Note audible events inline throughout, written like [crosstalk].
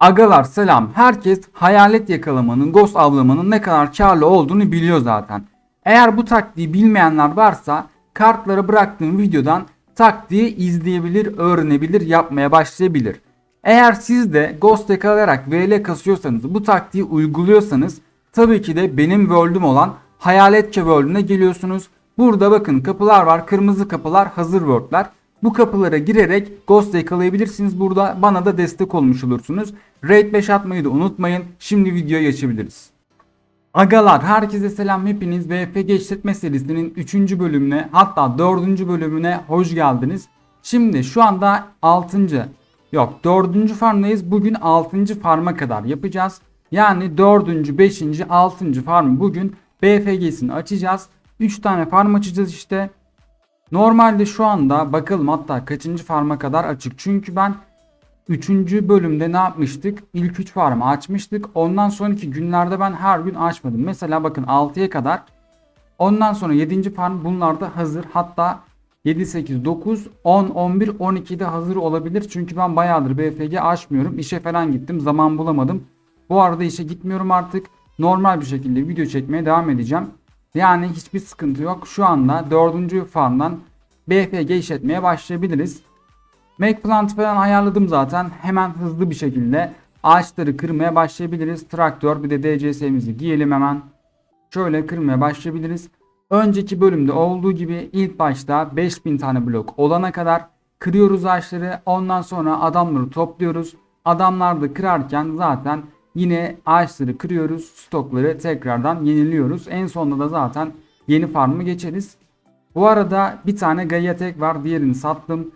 Agalar selam. Herkes hayalet yakalamanın, ghost avlamanın ne kadar karlı olduğunu biliyor zaten. Eğer bu taktiği bilmeyenler varsa kartlara bıraktığım videodan taktiği izleyebilir, öğrenebilir, yapmaya başlayabilir. Eğer siz de ghost yakalayarak VL kasıyorsanız, bu taktiği uyguluyorsanız tabii ki de benim world'üm olan Hayaletçe World'üne geliyorsunuz. Burada bakın kapılar var. Kırmızı kapılar hazır world'ler. Bu kapılara girerek ghost yakalayabilirsiniz burada. Bana da destek olmuş olursunuz. Raid 5 atmayı da unutmayın. Şimdi videoya geçebiliriz. Agalar herkese selam hepiniz VFG işletme serisinin 3. bölümüne hatta 4. bölümüne hoş geldiniz. Şimdi şu anda 6. yok 4. farmdayız. Bugün 6. farma kadar yapacağız. Yani 4. 5. 6. farmı bugün BFG'sini açacağız. 3 tane farm açacağız işte. Normalde şu anda bakalım hatta kaçıncı farma kadar açık. Çünkü ben 3. bölümde ne yapmıştık? İlk 3 farmı açmıştık. Ondan sonraki günlerde ben her gün açmadım. Mesela bakın 6'ya kadar. Ondan sonra 7. farm bunlar da hazır. Hatta 7, 8, 9, 10, 11, 12 de hazır olabilir. Çünkü ben bayağıdır BFG açmıyorum. İşe falan gittim. Zaman bulamadım. Bu arada işe gitmiyorum artık. Normal bir şekilde video çekmeye devam edeceğim. Yani hiçbir sıkıntı yok. Şu anda 4. farmdan BFG işletmeye başlayabiliriz. Make plant falan ayarladım zaten. Hemen hızlı bir şekilde ağaçları kırmaya başlayabiliriz. Traktör bir de DCS'mizi giyelim hemen. Şöyle kırmaya başlayabiliriz. Önceki bölümde olduğu gibi ilk başta 5000 tane blok olana kadar kırıyoruz ağaçları. Ondan sonra adamları topluyoruz. Adamlar da kırarken zaten yine ağaçları kırıyoruz. Stokları tekrardan yeniliyoruz. En sonunda da zaten yeni farmı geçeriz. Bu arada bir tane Gaia tek var. Diğerini sattım.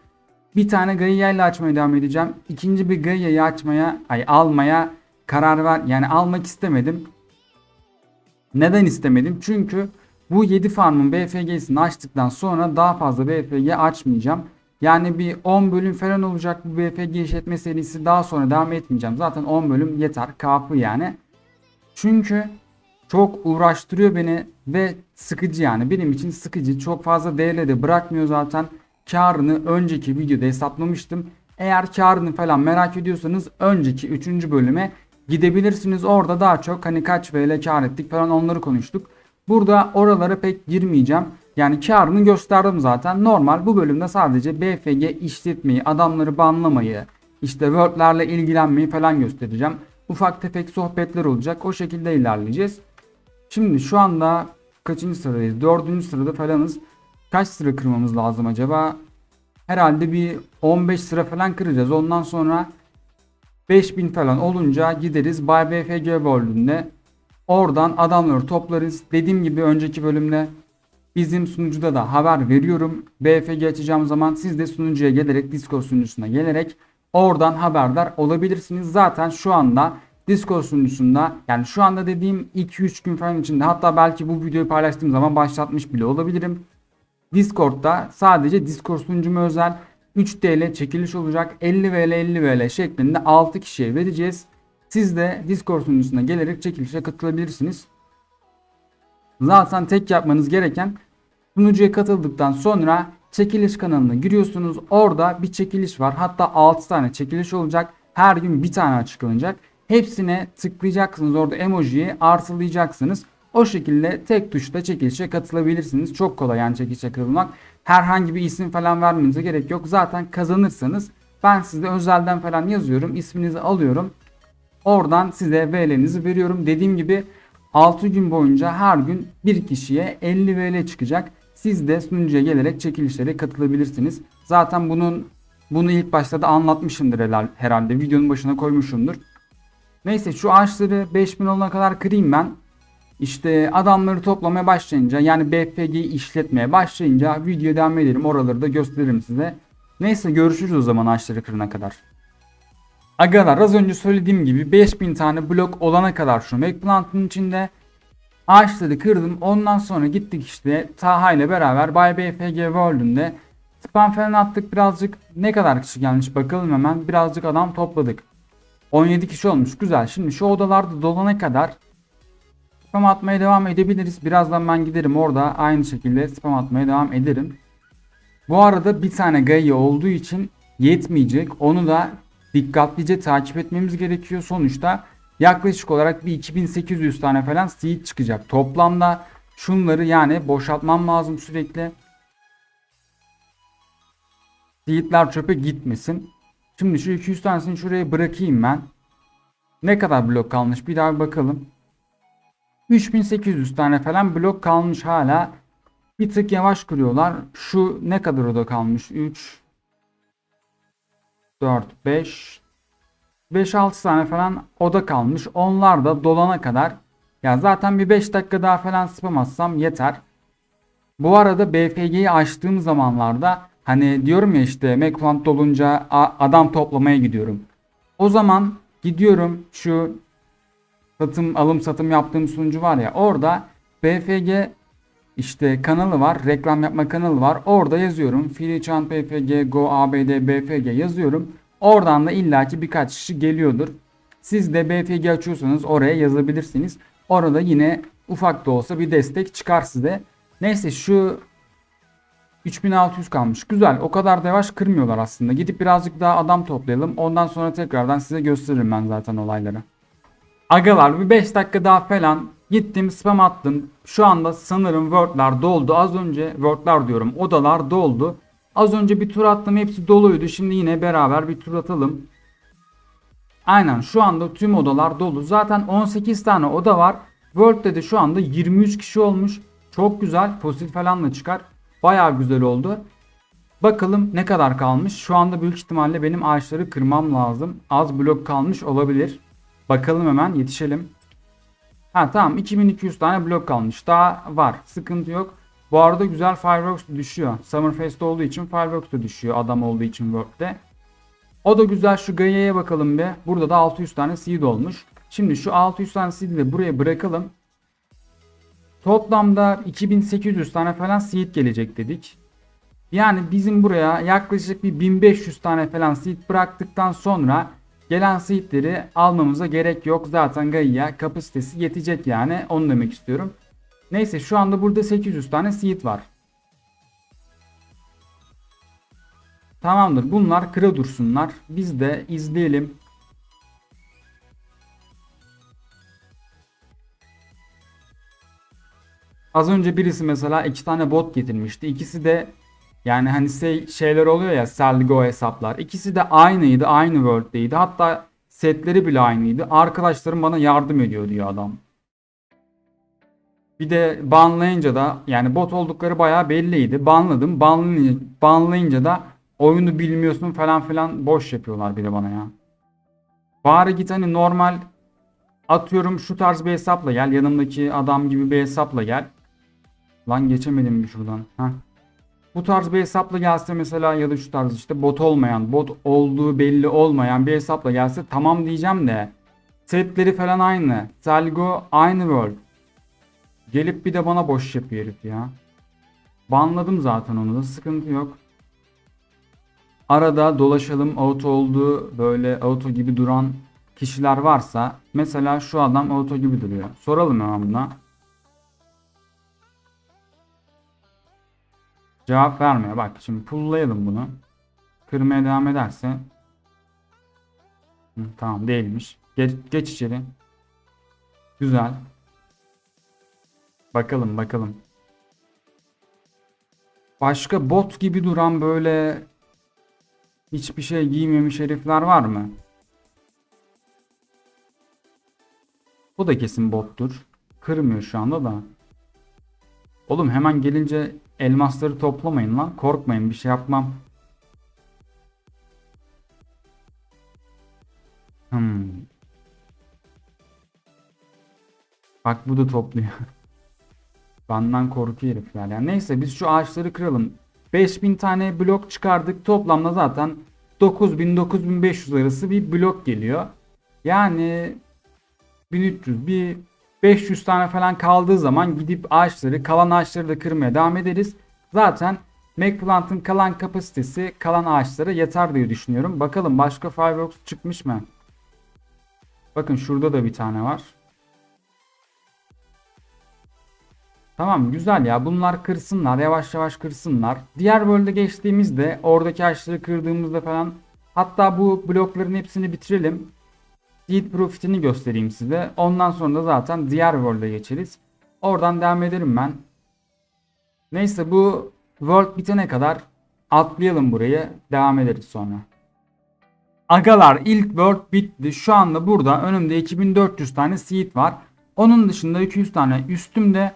Bir tane Gaia ile açmaya devam edeceğim. İkinci bir Gaia'yı açmaya, ay almaya karar ver. Yani almak istemedim. Neden istemedim? Çünkü bu 7 farmın BFG'sini açtıktan sonra daha fazla BFG açmayacağım. Yani bir 10 bölüm falan olacak bu BFG işletme serisi daha sonra devam etmeyeceğim. Zaten 10 bölüm yeter. Kapı yani. Çünkü çok uğraştırıyor beni ve sıkıcı yani. Benim için sıkıcı. Çok fazla değerle de bırakmıyor zaten. Karını önceki videoda hesaplamıştım. Eğer karını falan merak ediyorsanız önceki 3. bölüme gidebilirsiniz. Orada daha çok hani kaç VL kar ettik falan onları konuştuk. Burada oralara pek girmeyeceğim. Yani karını gösterdim zaten. Normal bu bölümde sadece BFG işletmeyi, adamları banlamayı, işte wordlerle ilgilenmeyi falan göstereceğim. Ufak tefek sohbetler olacak. O şekilde ilerleyeceğiz. Şimdi şu anda kaçıncı sıradayız? Dördüncü sırada falanız. Kaç sıra kırmamız lazım acaba? Herhalde bir 15 sıra falan kıracağız. Ondan sonra 5000 falan olunca gideriz Bay BFG World'ünde. Oradan adamları toplarız. Dediğim gibi önceki bölümde bizim sunucuda da haber veriyorum. BFG açacağım zaman siz de sunucuya gelerek Discord sunucusuna gelerek oradan haberdar olabilirsiniz. Zaten şu anda Discord sunucusunda yani şu anda dediğim 2-3 gün falan içinde hatta belki bu videoyu paylaştığım zaman başlatmış bile olabilirim. Discord'da sadece Discord sunucuma özel 3 TL çekiliş olacak 50 VL 50 VL şeklinde 6 kişiye vereceğiz. Siz de Discord sunucusuna gelerek çekilişe katılabilirsiniz. Zaten tek yapmanız gereken sunucuya katıldıktan sonra çekiliş kanalına giriyorsunuz. Orada bir çekiliş var. Hatta 6 tane çekiliş olacak. Her gün bir tane açıklanacak. Hepsine tıklayacaksınız. Orada emojiyi artılayacaksınız. O şekilde tek tuşla çekilişe katılabilirsiniz. Çok kolay yani çekilişe katılmak. Herhangi bir isim falan vermenize gerek yok. Zaten kazanırsanız ben size özelden falan yazıyorum. İsminizi alıyorum. Oradan size VL'nizi veriyorum. Dediğim gibi 6 gün boyunca her gün bir kişiye 50 VL çıkacak. Siz de sunucuya gelerek çekilişlere katılabilirsiniz. Zaten bunun bunu ilk başta da anlatmışımdır herhalde. Videonun başına koymuşumdur. Neyse şu ağaçları 5000 olana kadar kırayım ben. İşte adamları toplamaya başlayınca yani BFG'yi işletmeye başlayınca video devam ederim. Oraları da gösteririm size. Neyse görüşürüz o zaman ağaçları kırana kadar. Agalar az önce söylediğim gibi 5000 tane blok olana kadar şu Macplant'ın içinde ağaçları kırdım. Ondan sonra gittik işte Taha ile beraber Bay BFG World'ünde spam falan attık birazcık. Ne kadar kişi gelmiş bakalım hemen. Birazcık adam topladık. 17 kişi olmuş güzel. Şimdi şu odalarda dolana kadar spam atmaya devam edebiliriz. Birazdan ben giderim orada aynı şekilde spam atmaya devam ederim. Bu arada bir tane Gaia olduğu için yetmeyecek. Onu da dikkatlice takip etmemiz gerekiyor. Sonuçta yaklaşık olarak bir 2800 tane falan seed çıkacak. Toplamda şunları yani boşaltmam lazım sürekli. Seedler çöpe gitmesin. Şimdi şu 200 tanesini şuraya bırakayım ben. Ne kadar blok kalmış bir daha bir bakalım. 3800 tane falan blok kalmış hala. Bir tık yavaş kuruyorlar. Şu ne kadar oda kalmış? 3 4 5 5-6 tane falan oda kalmış. Onlar da dolana kadar ya zaten bir 5 dakika daha falan spam yeter. Bu arada BFG'yi açtığım zamanlarda hani diyorum ya işte Mekplant dolunca adam toplamaya gidiyorum. O zaman gidiyorum şu satım alım satım yaptığım sunucu var ya orada BFG işte kanalı var. Reklam yapma kanalı var. Orada yazıyorum. Freechan BFG, Go ABD BFG yazıyorum. Oradan da illaki birkaç kişi geliyordur. Siz de BFG açıyorsanız oraya yazabilirsiniz. Orada yine ufak da olsa bir destek çıkar size. Neyse şu 3600 kalmış. Güzel. O kadar da yavaş kırmıyorlar aslında. Gidip birazcık daha adam toplayalım. Ondan sonra tekrardan size gösteririm ben zaten olayları. Agalar bir 5 dakika daha falan gittim spam attım. Şu anda sanırım word'lar doldu. Az önce word'lar diyorum odalar doldu. Az önce bir tur attım hepsi doluydu. Şimdi yine beraber bir tur atalım. Aynen şu anda tüm odalar dolu. Zaten 18 tane oda var. World'de de şu anda 23 kişi olmuş. Çok güzel. Fosil falan da çıkar. Baya güzel oldu. Bakalım ne kadar kalmış. Şu anda büyük ihtimalle benim ağaçları kırmam lazım. Az blok kalmış olabilir. Bakalım hemen yetişelim. Ha tamam 2200 tane blok kalmış. Daha var. Sıkıntı yok. Bu arada güzel Fireworks düşüyor. Summerfest olduğu için Fireworks da düşüyor. Adam olduğu için World'de. O da güzel. Şu Gaia'ya bakalım bir. Burada da 600 tane seed olmuş. Şimdi şu 600 tane seed'i de buraya bırakalım. Toplamda 2800 tane falan seed gelecek dedik. Yani bizim buraya yaklaşık bir 1500 tane falan seed bıraktıktan sonra gelen seedleri almamıza gerek yok. Zaten Gaia kapasitesi yetecek yani onu demek istiyorum. Neyse şu anda burada 800 tane seed var. Tamamdır bunlar kıra dursunlar. Biz de izleyelim. Az önce birisi mesela iki tane bot getirmişti. İkisi de yani hani şey, şeyler oluyor ya Selgo hesaplar. İkisi de aynıydı. Aynı world'deydi. Hatta setleri bile aynıydı. Arkadaşlarım bana yardım ediyor diyor adam. Bir de banlayınca da yani bot oldukları bayağı belliydi. Banladım. Banlayınca, banlayınca da oyunu bilmiyorsun falan filan boş yapıyorlar bir de bana ya. Bari git hani normal atıyorum şu tarz bir hesapla gel. Yanımdaki adam gibi bir hesapla gel. Lan geçemedim bir şuradan. Heh. Bu tarz bir hesapla gelse mesela ya da şu tarz işte bot olmayan, bot olduğu belli olmayan bir hesapla gelse tamam diyeceğim de setleri falan aynı. Selgo aynı world. Gelip bir de bana boş yapıyor herif ya. Banladım zaten onu da sıkıntı yok. Arada dolaşalım auto olduğu böyle auto gibi duran kişiler varsa mesela şu adam auto gibi duruyor. Soralım hemen buna. Cevap vermiyor. Bak şimdi pulllayalım bunu. Kırmaya devam ederse. Hı, tamam değilmiş. Geç, geç içeri. Güzel. Bakalım bakalım. Başka bot gibi duran böyle hiçbir şey giymemiş herifler var mı? Bu da kesin bottur. Kırmıyor şu anda da. Oğlum hemen gelince elmasları toplamayın lan. Korkmayın bir şey yapmam. Hmm. Bak bu da topluyor. [laughs] Benden korkuyor herifler. Yani neyse biz şu ağaçları kıralım. 5000 tane blok çıkardık. Toplamda zaten 9000-9500 arası bir blok geliyor. Yani 1300 bir 500 tane falan kaldığı zaman gidip ağaçları kalan ağaçları da kırmaya devam ederiz. Zaten MacPlant'ın kalan kapasitesi kalan ağaçlara yeter diye düşünüyorum. Bakalım başka Fireworks çıkmış mı? Bakın şurada da bir tane var. Tamam güzel ya bunlar kırsınlar yavaş yavaş kırsınlar. Diğer bölümde geçtiğimizde oradaki ağaçları kırdığımızda falan Hatta bu blokların hepsini bitirelim. Seed Profit'ini göstereyim size. Ondan sonra da zaten diğer World'e geçeriz. Oradan devam ederim ben. Neyse bu World bitene kadar atlayalım burayı. Devam ederiz sonra. Agalar ilk World bitti. Şu anda burada önümde 2400 tane seed var. Onun dışında 200 tane üstümde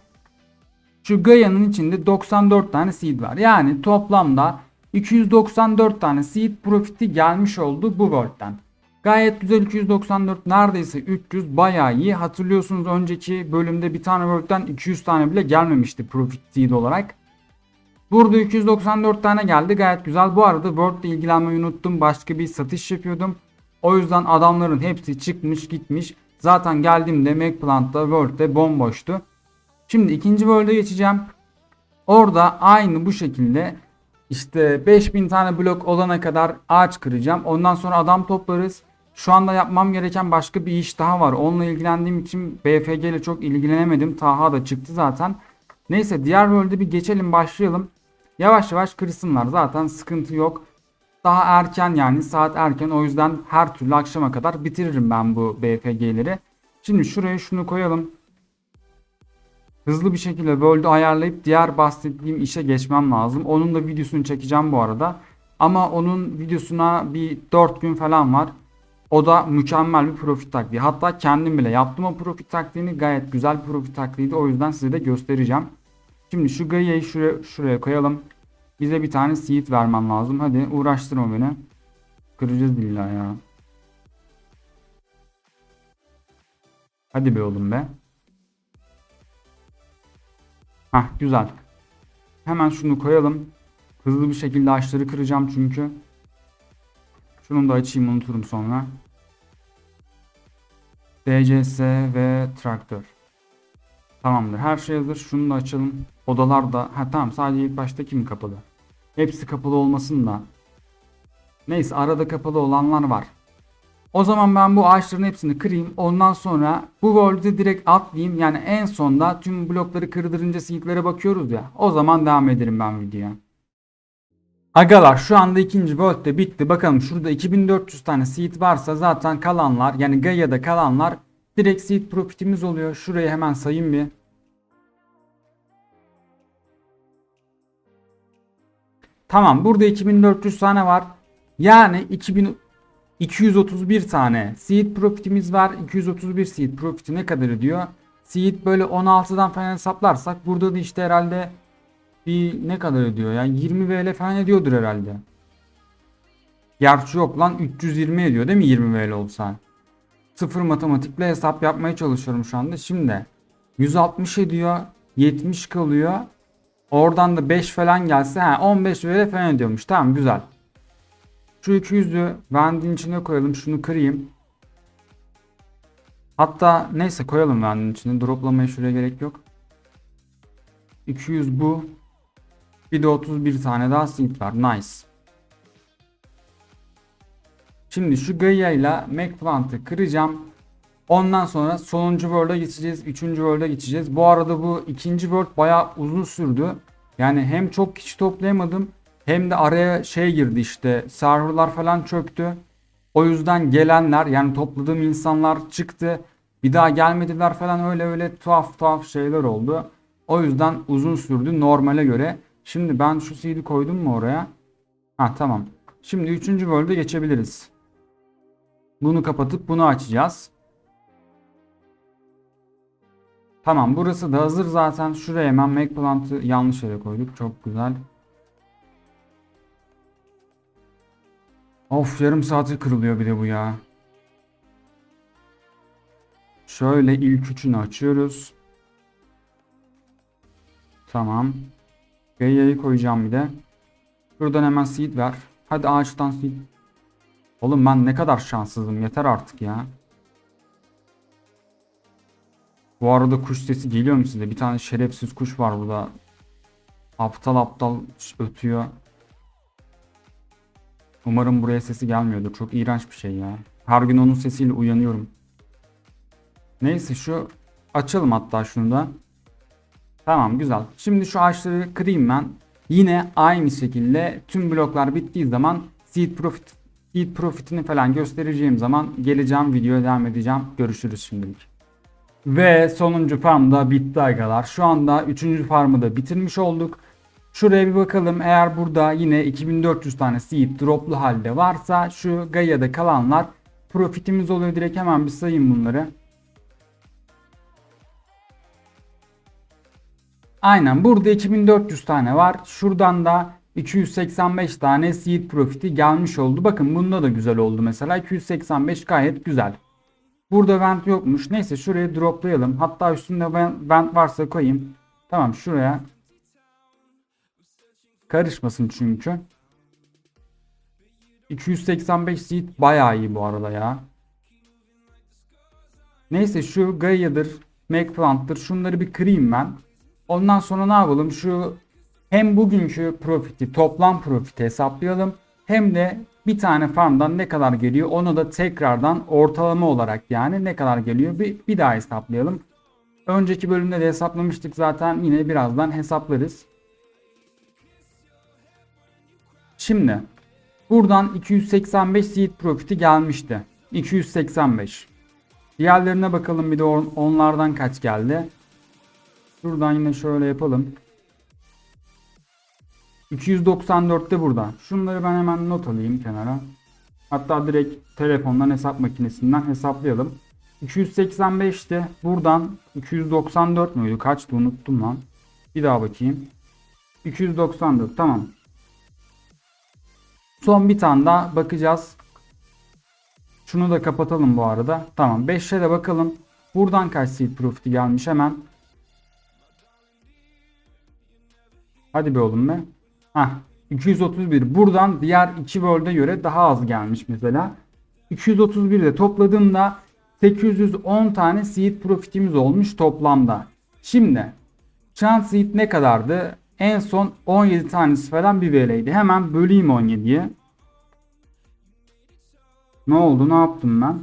şu Gaia'nın içinde 94 tane seed var. Yani toplamda 294 tane seed profiti gelmiş oldu bu world'den. Gayet güzel 294 neredeyse 300 bayağı iyi. Hatırlıyorsunuz önceki bölümde bir tane world'den 200 tane bile gelmemişti profit seed olarak. Burada 294 tane geldi gayet güzel. Bu arada Word ile ilgilenmeyi unuttum. Başka bir satış yapıyordum. O yüzden adamların hepsi çıkmış gitmiş. Zaten geldiğimde MacPlant'ta Word'de bomboştu. Şimdi ikinci World'e geçeceğim. Orada aynı bu şekilde işte 5000 tane blok olana kadar ağaç kıracağım. Ondan sonra adam toplarız. Şu anda yapmam gereken başka bir iş daha var. Onunla ilgilendiğim için BFG ile çok ilgilenemedim. Taha da çıktı zaten. Neyse diğer World'e bir geçelim başlayalım. Yavaş yavaş kırsınlar zaten sıkıntı yok. Daha erken yani saat erken o yüzden her türlü akşama kadar bitiririm ben bu BFG'leri. Şimdi şuraya şunu koyalım. Hızlı bir şekilde World'ü ayarlayıp diğer bahsettiğim işe geçmem lazım. Onun da videosunu çekeceğim bu arada. Ama onun videosuna bir 4 gün falan var. O da mükemmel bir profit taktiği. Hatta kendim bile yaptım o profit taktiğini. Gayet güzel profit taktiğiydi. O yüzden size de göstereceğim. Şimdi şu Gaia'yı şuraya, şuraya koyalım. Bize bir tane seed vermen lazım. Hadi uğraştırma beni. Kıracağız billahi ya. Hadi be oğlum be. Hah güzel. Hemen şunu koyalım. Hızlı bir şekilde ağaçları kıracağım çünkü. Şunu da açayım unuturum sonra. DCS ve traktör. Tamamdır. Her şey hazır. Şunu da açalım. Odalar da. Ha tamam sadece ilk baştaki mi kapalı? Hepsi kapalı olmasın da. Neyse arada kapalı olanlar var. O zaman ben bu ağaçların hepsini kırayım. Ondan sonra bu world'e direkt atlayayım. Yani en sonda tüm blokları kırdırınca seedlere bakıyoruz ya. O zaman devam ederim ben videoya. Agalar şu anda ikinci world de bitti. Bakalım şurada 2400 tane seed varsa zaten kalanlar yani Gaia'da kalanlar direkt seed profitimiz oluyor. Şurayı hemen sayayım bir. Tamam burada 2400 tane var. Yani 2231 tane seed profitimiz var. 231 seed profiti ne kadar ediyor? Seed böyle 16'dan falan hesaplarsak burada da işte herhalde bir ne kadar ediyor yani 20 VL falan ediyordur herhalde. Gerçi yok lan 320 ediyor değil mi 20 VL olsa? Sıfır matematikle hesap yapmaya çalışıyorum şu anda. Şimdi 160 ediyor 70 kalıyor. Oradan da 5 falan gelse ha 15 VL falan ediyormuş. Tamam güzel. Şu 200'ü Vendin içine koyalım. Şunu kırayım. Hatta neyse koyalım Vendin içine. Droplamaya şuraya gerek yok. 200 bu. Bir de 31 tane daha seed var. Nice. Şimdi şu Gaia ile MacPlant'ı kıracağım. Ondan sonra sonuncu world'a geçeceğiz. Üçüncü world'a geçeceğiz. Bu arada bu ikinci world bayağı uzun sürdü. Yani hem çok kişi toplayamadım. Hem de araya şey girdi işte. Serverlar falan çöktü. O yüzden gelenler yani topladığım insanlar çıktı. Bir daha gelmediler falan öyle öyle tuhaf tuhaf şeyler oldu. O yüzden uzun sürdü normale göre. Şimdi ben şu seed'i koydum mu oraya? Ha tamam. Şimdi 3. bölümde geçebiliriz. Bunu kapatıp bunu açacağız. Tamam burası da hazır zaten. Şuraya hemen make plant'ı yanlış yere koyduk. Çok güzel. Of yarım saati kırılıyor bir de bu ya. Şöyle ilk üçünü açıyoruz. Tamam. Gaia'yı koyacağım bir de. Şuradan hemen seed ver. Hadi ağaçtan seed. Oğlum ben ne kadar şanssızım yeter artık ya. Bu arada kuş sesi geliyor mu size? Bir tane şerefsiz kuş var burada. Aptal aptal ötüyor. Umarım buraya sesi gelmiyordur. Çok iğrenç bir şey ya. Her gün onun sesiyle uyanıyorum. Neyse şu açalım hatta şunu da. Tamam güzel. Şimdi şu ağaçları kırayım ben. Yine aynı şekilde tüm bloklar bittiği zaman seed profit seed profitini falan göstereceğim zaman geleceğim videoya devam edeceğim. Görüşürüz şimdilik. Ve sonuncu farm da bitti agalar. Şu anda 3. farmı da bitirmiş olduk. Şuraya bir bakalım. Eğer burada yine 2400 tane seed droplu halde varsa şu Gaia'da kalanlar profitimiz oluyor. Direkt hemen bir sayayım bunları. Aynen burada 2400 tane var. Şuradan da 285 tane seed profiti gelmiş oldu. Bakın bunda da güzel oldu mesela. 285 gayet güzel. Burada vent yokmuş. Neyse şuraya droplayalım. Hatta üstünde ven- vent varsa koyayım. Tamam şuraya. Karışmasın çünkü. 285 seed bayağı iyi bu arada ya. Neyse şu Gaia'dır, McPlant'tır şunları bir kırayım ben. Ondan sonra ne yapalım? Şu hem bugünkü profiti, toplam profiti hesaplayalım. Hem de bir tane farmdan ne kadar geliyor onu da tekrardan ortalama olarak yani ne kadar geliyor bir, bir daha hesaplayalım. Önceki bölümde de hesaplamıştık zaten yine birazdan hesaplarız. Şimdi buradan 285 seed profiti gelmişti. 285. Diğerlerine bakalım bir de on- onlardan kaç geldi. Şuradan yine şöyle yapalım. 294'te burada. Şunları ben hemen not alayım kenara. Hatta direkt telefondan hesap makinesinden hesaplayalım. 285'te buradan 294 müydü? Kaçtı unuttum lan. Bir daha bakayım. 294 tamam. Son bir tane daha bakacağız. Şunu da kapatalım bu arada. Tamam 5'e de bakalım. Buradan kaç seed profiti gelmiş hemen. Hadi be oğlum be. Hah 231. Buradan diğer iki world'e göre daha az gelmiş mesela. 231 de topladığımda 810 tane seed profitimiz olmuş toplamda. Şimdi chance seed ne kadardı? En son 17 tanesi falan bir VL'ydi. Hemen böleyim 17'ye. Ne oldu? Ne yaptım ben?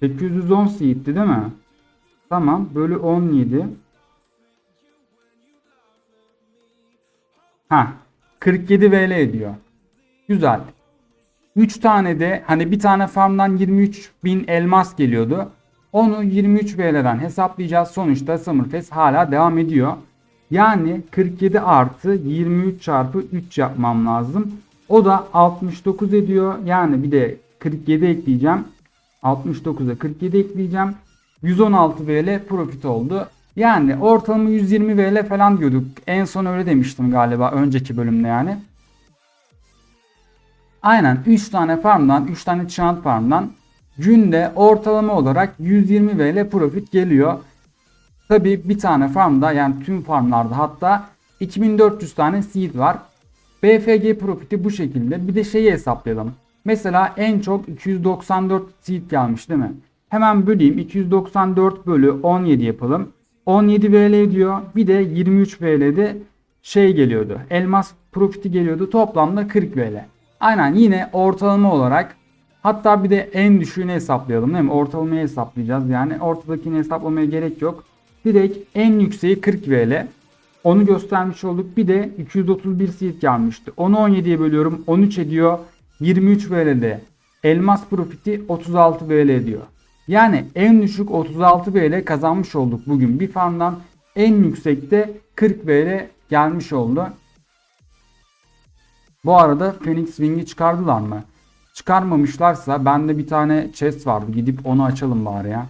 810 seed'ti değil mi? Tamam. Bölü 17. Ha, 47 VL ediyor. Güzel. 3 tane de hani bir tane farmdan 23 bin elmas geliyordu. Onu 23 VL'den hesaplayacağız. Sonuçta Summerfest hala devam ediyor. Yani 47 artı 23 çarpı 3 yapmam lazım. O da 69 ediyor. Yani bir de 47 ekleyeceğim. 69'a 47 ekleyeceğim. 116 VL profit oldu. Yani ortalama 120 VL falan diyorduk. En son öyle demiştim galiba önceki bölümde yani. Aynen 3 tane farmdan 3 tane chant farmdan günde ortalama olarak 120 VL profit geliyor. Tabi bir tane farmda yani tüm farmlarda hatta 2400 tane seed var. BFG profiti bu şekilde. Bir de şeyi hesaplayalım. Mesela en çok 294 seed gelmiş değil mi? Hemen böleyim. 294 bölü 17 yapalım. 17 VL ediyor. Bir de 23 VL'de şey geliyordu. Elmas profiti geliyordu. Toplamda 40 VL. Aynen yine ortalama olarak hatta bir de en düşüğünü hesaplayalım değil mi? Ortalamayı hesaplayacağız. Yani ortadakini hesaplamaya gerek yok. Direkt en yükseği 40 VL. Onu göstermiş olduk. Bir de 231 seed gelmişti. Onu 17'ye bölüyorum. 13 ediyor. 23 VL'de. Elmas profiti 36 VL ediyor. Yani en düşük 36 VL kazanmış olduk bugün bir farmdan. En yüksekte 40 VL gelmiş oldu. Bu arada Phoenix Wing'i çıkardılar mı? Çıkarmamışlarsa bende bir tane chest vardı. Gidip onu açalım bari ya.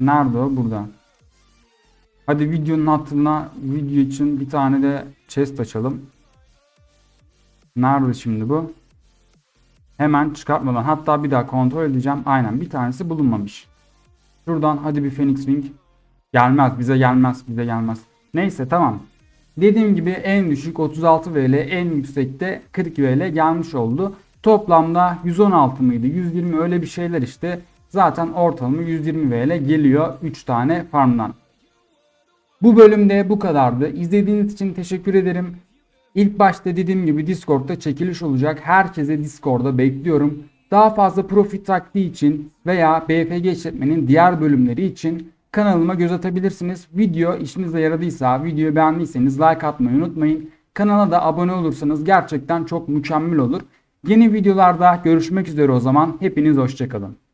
Nerede o? Burada. Hadi videonun hatırına video için bir tane de chest açalım. Nerede şimdi bu? Hemen çıkartmadan hatta bir daha kontrol edeceğim. Aynen bir tanesi bulunmamış. Şuradan hadi bir Phoenix Wing. Gelmez bize gelmez bize gelmez. Neyse tamam. Dediğim gibi en düşük 36 VL en yüksekte 40 VL gelmiş oldu. Toplamda 116 mıydı 120 öyle bir şeyler işte. Zaten ortalama 120 VL geliyor 3 tane farmdan. Bu bölümde bu kadardı. İzlediğiniz için teşekkür ederim. İlk başta dediğim gibi Discord'da çekiliş olacak. Herkese Discord'da bekliyorum. Daha fazla profit taktiği için veya BFG işletmenin diğer bölümleri için kanalıma göz atabilirsiniz. Video işinize yaradıysa, videoyu beğendiyseniz like atmayı unutmayın. Kanala da abone olursanız gerçekten çok mükemmel olur. Yeni videolarda görüşmek üzere o zaman. Hepiniz hoşçakalın.